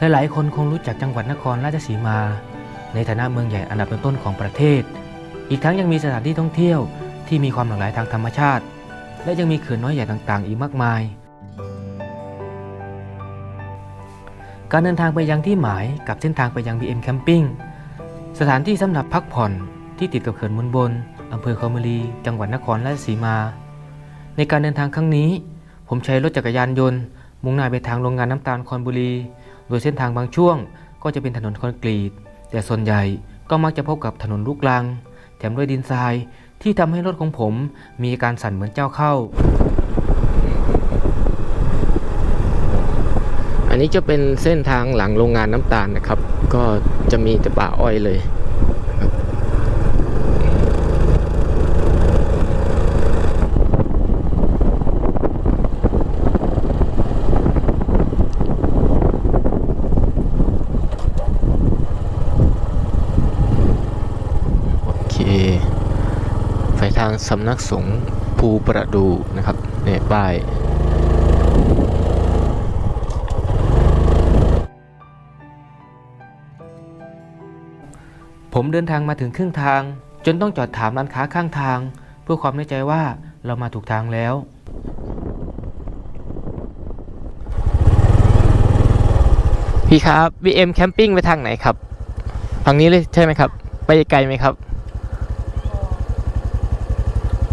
หลายๆคนคงรู้จักจังหวัดนครราชสีมา ในฐานะเมืองใหญ่อันดับต้นๆของประเทศ อีกทั้งยังมีสถานที่ท่องเที่ยวที่มีความหลากหลายทางธรรมชาติ และยังมีเขื่อนน้อยใหญ่ต่างๆ อีกมากมาย การเดินทางไปยังที่หมายกับเส้นทางไปยัง BM Camping สถานที่สำหรับพักผ่อนที่ติดกับเขื่อนมุนบนอำเภอคอมบุรี จังหวัดนครราชสีมา ในการเดินทางครั้งนี้ ผมใช้รถจักรยานยนต์ มุ่งหน้าไปทางโรงงานน้ำตาลคอนบุรี โดยเส้นทางบางช่วงก็จะเป็นถนนคอนกรีต แต่ส่วนใหญ่ก็มักจะพบกับถนนลูกลัง แถมด้วยดินทรายที่ทำให้รถของผมมีอาการสั่นเหมือนเจ้าเข้า อันนี้จะเป็นเส้นทางหลังโรงงานน้ำตาลนะครับ ก็จะมีแต่ป่าอ้อยเลย โอเค ไป ทางสำนักสงฆ์ภูประดูนะครับเนี่ยป้ายผมเดินทางมาถึงครึ่งทาง จนต้องจอดถามร้านค้าข้างทาง เพื่อความแน่ใจว่าเรามาถูกทางแล้ว พี่ครับ VM Camping ไปทางไหนครับ ทางนี้เลยใช่ไหมครับ ไปไกลไหมครับ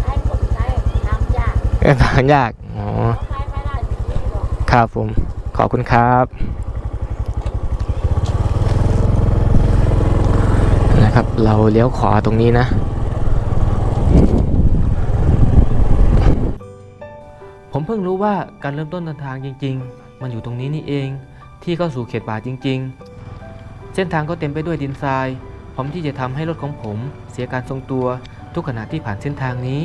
ใช้ผมใช้ทำยาก เออ ทางยากอ๋อใช้ไม่ได้จริงๆหรอกครับผม ขอบคุณครับนะครับ เราเลี้ยวขวาตรงนี้นะผมเพิ่งรู้ว่าการเริ่มต้นเดินทางจริง ๆ มันอยู่ตรงนี้นี่เอง ที่เข้าสู่เขตป่าจริง ๆ เส้นทางก็เต็มไปด้วยดินทรายพร้อมที่จะทำให้รถของผม เสียการทรงตัวทุกขณะที่ผ่านเส้นทางนี้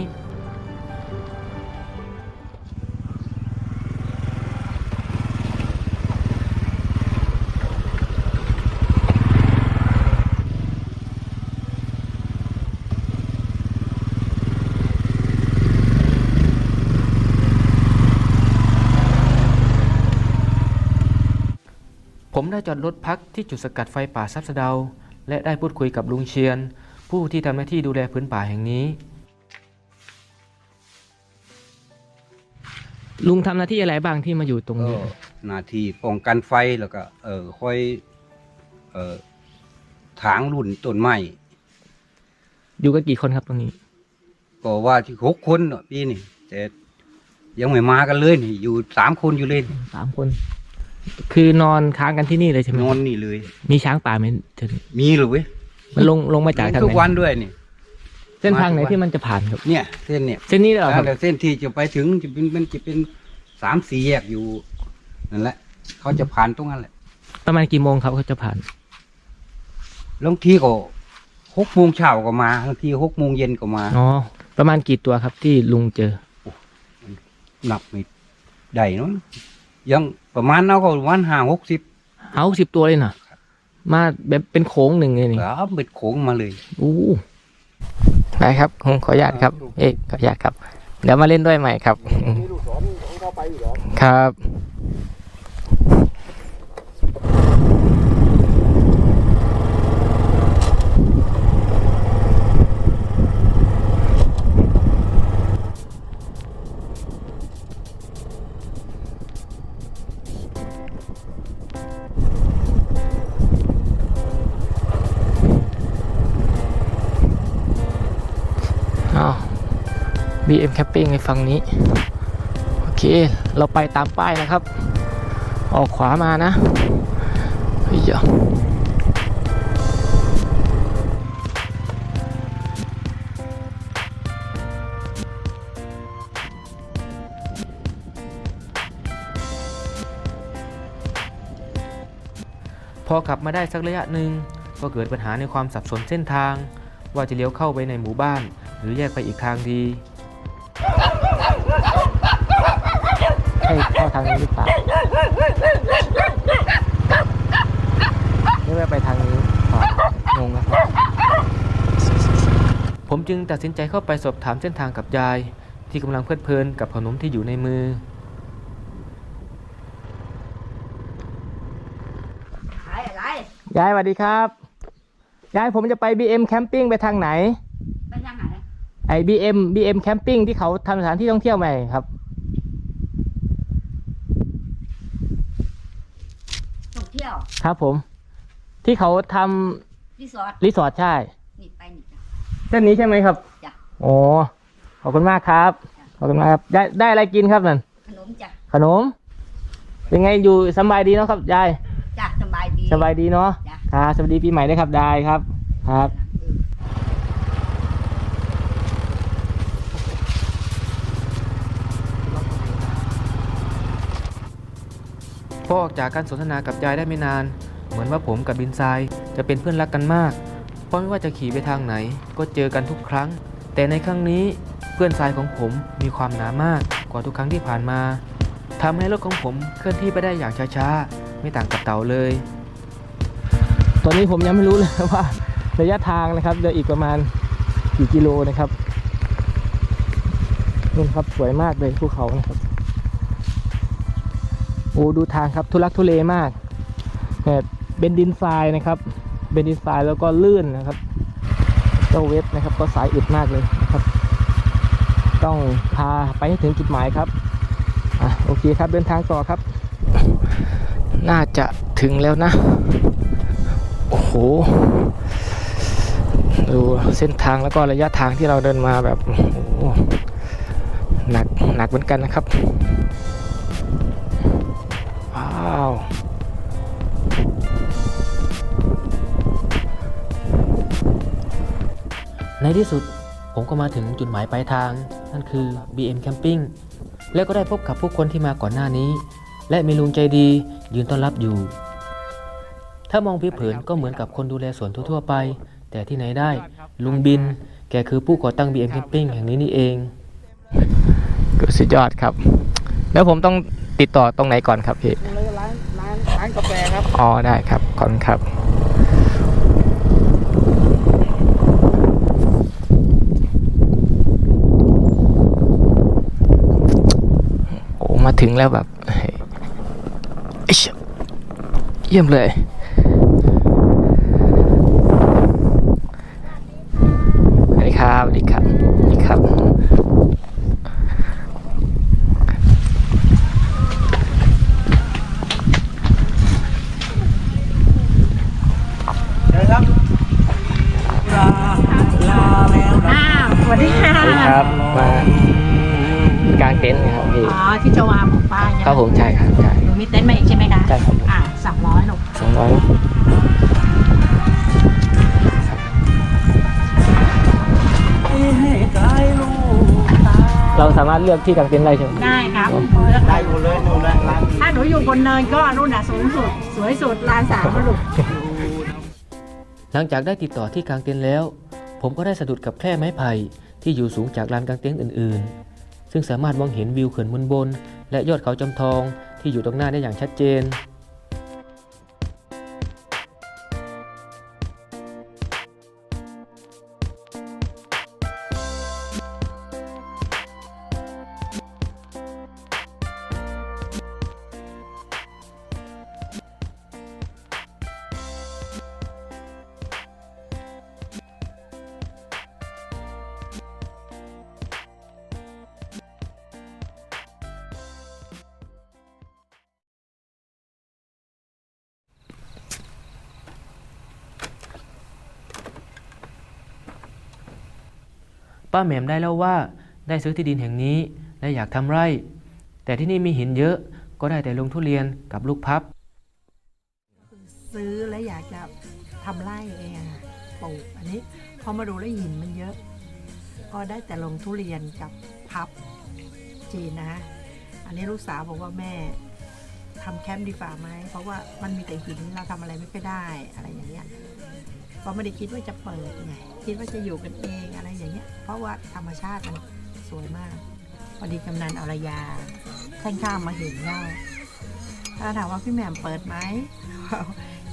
ได้จอดรถพักที่จุดสกัดไฟป่าซับสะเดา และได้พูดคุยกับลุงเชียน ผู้ที่ทำหน้าที่ดูแลพื้นป่าแห่งนี้ ลุงทำหน้าที่อะไรบ้างที่มาอยู่ตรงก็นี้ หน้าที่ป้องกันไฟแล้วก็ เออค่อยเออถางรุ่นต้นไม้อยู่กันกี่คนครับตรงนี้ ก็ว่าที่หกคนเนาะพี่นี่แต่ยังไม่มากันเลยนี่อยู่สามคนอยู่เลยนี่สามคน คือนอนค้างกันที่นี่เลยใช่ไหมนอนนี่เลย มีช้างป่าไหมถึงมีเลยเว้ยมันลงลงมาจากทางทุกไหนวันด้วยนี่ เส้นทางไหนมาทุกวัน ที่มันจะผ่านครับ เนี่ย เส้นเนี่ยเส้นนี้เลยเหรอครับแล้วเส้นที่จะไปถึงจะเป็นมันจะเป็นสามสี่แยกอยู่นั่นแหละ เขาจะผ่านตรงนั้นแหละประมาณกี่โมงครับเขาจะผ่านบางทีก็หกโมงเช้าก็มาบางทีหกโมงเย็นก็มา อ๋อประมาณกี่ตัวครับที่ลุงเจอนับไม่ได้เนอะ ยังประมาณเราก็ประมาณห้าหกสิบเอาสิบตัวเลยนะมาแบบเป็นโค้งหนึ่งเลยนี่ครับเป็นโขงมาเลยอู้ได้ครับผมขออนุญาตครับ เอกขออนุญาตครับ เดี๋ยวมาเล่นด้วยใหม่ครับ ครับ อ้าว BM Camping ในฝั่งนี้ โอเค เราไปตามป้ายนะครับ ออกขวามานะเฮ้ย อขับมาได้สักระยะหนึ่งก็เกิดปัญหาในความสับสนเส้นทาง ว่าจะเลี้ยวเข้าไปในหมู่บ้าน หรือแยกไปอีกทางดีให้เข้าทางนี้หรือเปล่าไม่ว่าไปทางนี้อ๋องงนะครับผมจึงตัดสินใจเข้าไปสอบถามเส้นทางกับยาย ที่กำลังเพลิดเพลินกับขนมที่อยู่ในมือ ยายสวัสดีครับ ยายผมจะไป BM แคมปิ้งไปทางไหน ไปยังไงไอ้ BM BM แคมปิ้งที่เขาทำสถานที่ท่องเที่ยวใหม่ครับ ท่องเที่ยวครับผม ที่เขาทรีสอร์ทำรีสอร์ทใช่ นี่ไปนี่จ้ะ เส้นนี้ใช่ไหมครับจ้ะ โอ้ขอบคุณมากครับ ขอบคุณมากครับ ได้ได้อะไรกินครับนั่น ขนมจ้ะขนม เป็นไงอยู่สำบายดีเนาะครับยายจ้ะ สบายดีสบายดีเนาะจ้ะ ครับสวัสดีปีใหม่ด้วยครับได้ครับ ครับเออพอออกจากการสนทนากับยายได้ไม่นาน เหมือนว่าผมกับบินทรายจะเป็นเพื่อนรักกันมาก เพราะไม่ว่าจะขี่ไปทางไหน ก็เจอกันทุกครั้ง แต่ในครั้งนี้เพื่อนทรายของผมมีความหนามากกว่าทุกครั้งที่ผ่านมาทำให้รถของผมเคลื่อนที่ไปได้อย่างช้าๆ ไม่ต่างกับเต่าเลย ตอนนี้ผมยังไม่รู้เลยว่าระยะทางนะครับเดี๋ยวอีกประมาณกี่กิโลนะครับนี่ครับสวยมากเลยภูเขานะครับโอ้ดูทางครับทุลักทุเลมากแต่เป็นดินทรายนะครับ เป็นดินทรายแล้วก็ลื่นนะครับเจ้าเว็บนะครับ ก็สายอึดมากเลยนะครับ ต้องพาไปให้ถึงจุดหมายครับอะโอเคครับเดินทางต่อครับ น่าจะถึงแล้วนะ โอ้โห ดูเส้นทางแล้วก็ระยะทางที่เราเดินมาแบบโอ้โหหนักหนักเหมือนกันนะครับ ว้าวในที่สุดผมก็มาถึงจุดหมายปลายทาง นั่นคือ BM Camping และก็ได้พบกับผู้คนที่มาก่อนหน้านี้ และมีลุงใจดียืนต้อนรับอยู่ ถ้ามองผิวเผินก็เหมือนกับคนดูแลสวนทั่วๆไป แต่ที่ไหนได้ ลุงบิน แกคือผู้ก่อตั้ง BM Camping แห่งนี้นี่เองก็สุดยอดครับ แล้วผมต้องติดต่อตรงไหนก่อนครับพี่ร้านร้านร้านกาแฟครับอ๋อได้ครับขอบคุณครับ โอ้มาถึงแล้วแบบเฮ้ยอิ๊ชเยี่ยมเลย สามารถเลือกที่กางเต็นท์ได้ใช่ไหมได้ครับเลือกได้หมดเลยนู่นละถ้าหนูอยู่บนเนินก็นู่นน่ะสูงสุด สวยสุดลานสามนะลูกหลังจากได้ติดต่อที่กางเต็นท์แล้ว ผมก็ได้สะดุดกับแคร่ไม้ไผ่ที่อยู่สูงจากลานกางเต็นท์อื่น ๆ ซึ่งสามารถมองเห็นวิวเขื่อนมุนบน และยอดเขาจำทองที่อยู่ตรงหน้าได้อย่างชัดเจน ป้าแหม่มได้เล่าว่าได้ซื้อที่ดินแห่งนี้และอยากทำไร่ แต่ที่นี่มีหินเยอะก็ได้แต่ลงทุเรียนกับลูกพับ ซื้อแล้วอยากจะทำไร่เองปลูกอันนี้พอมาดูแล้วหินมันเยอะ ก็ได้แต่ลงทุเรียนกับพับจีนนะ อันนี้ลูกสาวบอกว่าแม่ ทำแคมป์ดีฝ่าไหมเพราะว่ามันมีแต่หินเราทำอะไรไม่ได้อะไรอย่างเงี้ยก็ไม่ได้คิดว่าจะเปิดไงคิดว่าจะอยู่กันเองอะไรอย่างเงี้ย เพราะว่าธรรมชาติมันสวยมากพอดีกำนันอรยาท่านข้ามมาเห็นเราถ้าถามว่าพี่แหม่มเปิดไหม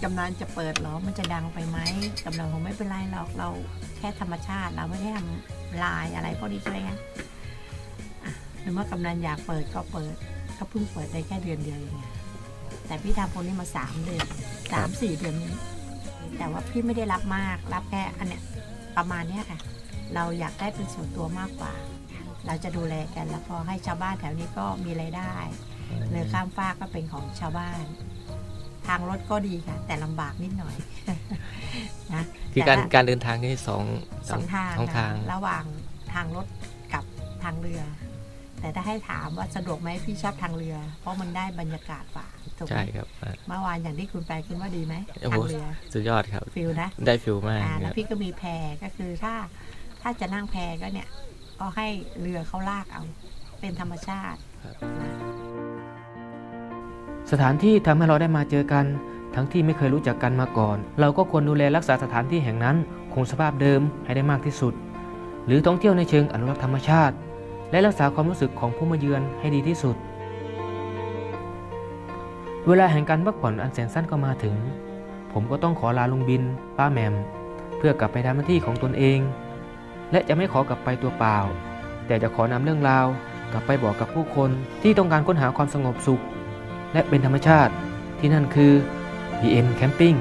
กำนันจะเปิดเหรอมันจะดังไปไหมกำนันคงไม่เป็นไรหรอกเราแค่ธรรมชาติเราไม่ได้ทำลายอะไรพวกนี้ใช่ไหมคะหรือว่ากำนันอยากเปิดก็เปิดก็เพิ่งเปิดได้แค่เดือนเดียวเอง แต่พี่ทำคนนี้มาสามเดือนสามสี่เดือนนี้ แต่ว่าพี่ไม่ได้รับมาก รับแค่อันเนี้ยประมาณเนี้ยค่ะ เราอยากได้เป็นส่วนตัวมากกว่า เราจะดูแลกันแล้วพอให้ชาวบ้านแถวนี้ก็มีรายได้เรือข้ามฟากก็เป็นของชาวบ้าน ทางรถก็ดีค่ะ แต่ลำบากนิดหน่อยนะคือการแต่ละการเดินทางนี่สองสองทางสองทางค่ะระหว่างทางรถกับทางเรือ แต่ถ้าให้ถามว่าสะดวกไหมพี่ชอบทางเรือ เพราะมันได้บรรยากาศกว่าถูกไหมใช่ครับอ่าเมื่อวานอย่างที่คุณไปคิดว่าดีไหมโอ้โหทางเรือสุดยอดครับฟิลนะได้ฟิลมากอ่าคแล้รัวบพี่ก็มีแพก็คือถ้าถ้าจะนั่งแพก็เนี่ยก็ให้เรือเขาลากเอา เป็นธรรมชาตินะสถานที่ทำให้เราได้มาเจอกัน ทั้งที่ไม่เคยรู้จักกันมาก่อน เราก็ควรดูแลรักษาสถานที่แห่งนั้น คงสภาพเดิมให้ได้มากที่สุด หรือท่องเที่ยวในเชิงอนุรักษ์ธรรมชาติ และรักษาความรู้สึกของผู้มาเยือนให้ดีที่สุด เวลาแห่งการพักผ่อนอันแสนสั้นก็มาถึง ผมก็ต้องขอลาลุงบิน ป้าแหมม เพื่อกลับไปทำหน้าที่ของตนเอง และจะไม่ขอกลับไปตัวเปล่า แต่จะขอนำเรื่องราว กลับไปบอกกับผู้คนที่ต้องการค้นหาความสงบสุข และเป็นธรรมชาติที่นั่นคือ BM Camping